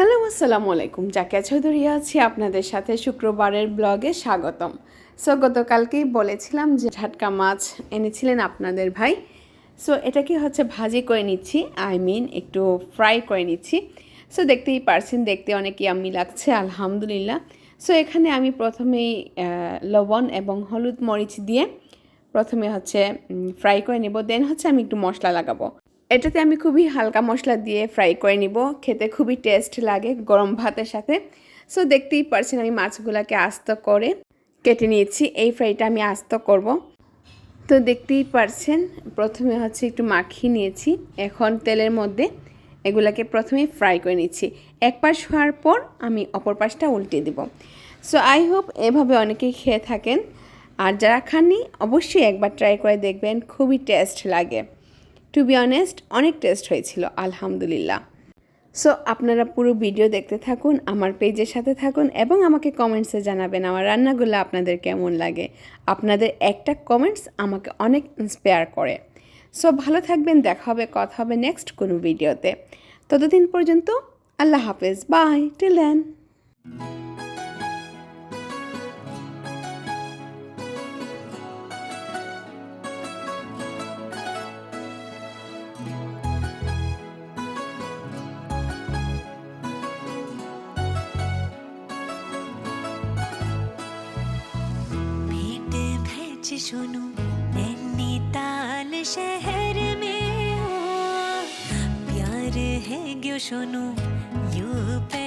Hello, আসসালামু আলাইকুম। জাকিয়া চৌধুরী আছি আপনাদের সাথে। শুক্রবারের ব্লগে স্বাগতম। সো গতকালকেই বলেছিলাম যে ঝাটকা মাছ এনেছিলেন আপনাদের ভাই। সো এটাকে হচ্ছে ভাজি করে নিচ্ছি? আই মিন একটু ফ্রাই করে নিচ্ছি। সো দেখতেই পারছেন, দেখতে অনেক ইয়াম্মি লাগছে, আলহামদুলিল্লাহ। সো এখানে আমি প্রথমেই লবণ এবং হলুদ মরিচ দিয়ে প্রথমে হচ্ছে ফ্রাই করে নেব। দেন হচ্ছে আমি একটু মশলা লাগাবো। এটাতে আমি খুবই হালকা মশলা দিয়ে ফ্রাই করে নিব। খেতে খুবই টেস্ট লাগে গরম ভাতের সাথে। সো দেখতেই পারছেন আমি মাছগুলোকে আস্ত করে কেটে নিয়েছি। এই ফ্রাইটা আমি আস্ত করব। তো, দেখতেই পারছেন প্রথমে হচ্ছে একটু মাখিয়ে নিয়েছি। এখন তেলের মধ্যে এগুলাকে প্রথমে ফ্রাই করে নিচ্ছি। এক পাশ হওয়ার পর আমি অপর পাশটা উল্টে দেব। সো আই হোপ এভাবে অনেকেই খেয়ে থাকেন। আর যারা খাননি, অবশ্যই একবার ট্রাই করে দেখবেন। খুবই টেস্ট লাগে। টু বি অনেস্ট অনেক টেস্ট হয়েছিল, আলহামদুলিল্লাহ। সো আপনারা পুরো ভিডিও দেখতে থাকুন, আমার পেজের সাথে থাকুন এবং আমাকে কমেন্টসে জানাবেন আমার রান্নাগুলো আপনাদের কেমন লাগে। আপনাদের একটা কমেন্টস আমাকে অনেক ইন্সপায়ার করে। সো ভালো থাকবেন, দেখা হবে, কথা হবে নেক্সট কোনো ভিডিওতে ততদিন পর্যন্ত আল্লাহ হাফেজ বাই টিল দেন आज नैनीताल शहर में प्यार है गो सुनो यू पे